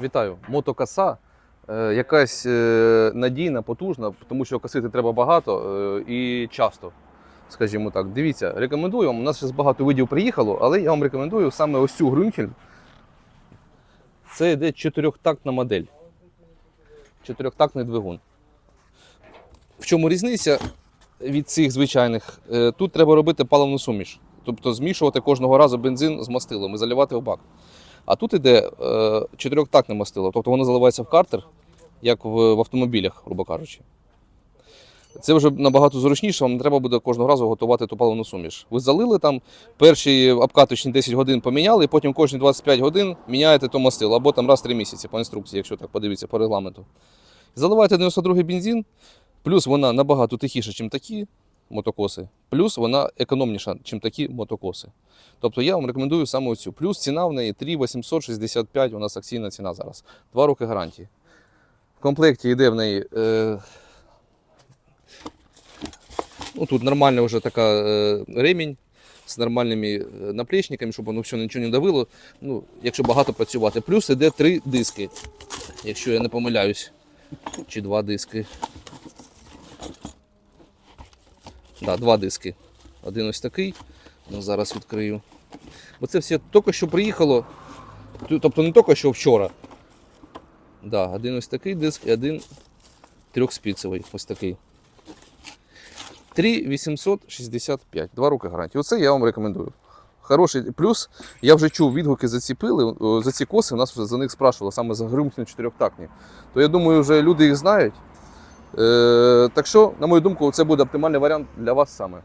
Вітаю, мотокоса. е, Якась е, надійна, потужна, тому що косити треба багато е, і часто. Скажімо так, дивіться, рекомендую вам. У нас зараз багато видів приїхало, але я вам рекомендую саме ось цю Грюнхель. Це йде чотирьохтактна модель. Чотирьохтактний двигун. В чому різниця від цих звичайних? Тут треба робити паливну суміш. Тобто змішувати кожного разу бензин з мастилом і заливати в бак. А тут іде е, чотирьохтактне мастило, тобто воно заливається в картер, як в, автомобілях, грубо кажучи. Це вже набагато зручніше, вам не треба буде кожного разу готувати ту паливну суміш. Ви залили там, перші обкаточні 10 годин поміняли, і потім кожні 25 годин міняєте то мастило, або там раз в 3 місяці по інструкції, якщо так подивитися по регламенту. Заливаєте 92-й бензин, плюс вона набагато тихіша, ніж такі мотокоси, плюс вона економніша, ніж такі мотокоси. Тобто я вам рекомендую саме оцю. Плюс ціна в неї 3 865, у нас акційна ціна зараз. Два роки гарантії. В комплекті йде в неї. Е, ну, тут нормальна вже така е, ремінь з нормальними е, наплічниками, щоб воно все нічого не давило. Ну, якщо багато працювати. Плюс йде три диски, якщо я не помиляюсь. Чи два диски. Да, два диски. Один ось такий. Ну, зараз відкрию. Бо це все тільки що приїхало. Тобто не тільки що вчора. Да, один ось такий диск і один трьохспіцевий. Ось такий. 3865. Два роки гарантії. Оце я вам рекомендую. Хороший плюс. Я вже чув відгуки за ці пили, за ці коси. Нас вже за них спрашували, саме за грюмкні чотирьохтактні. То я думаю, вже люди їх знають. Е, так що, на мою думку, це буде оптимальний варіант для вас саме.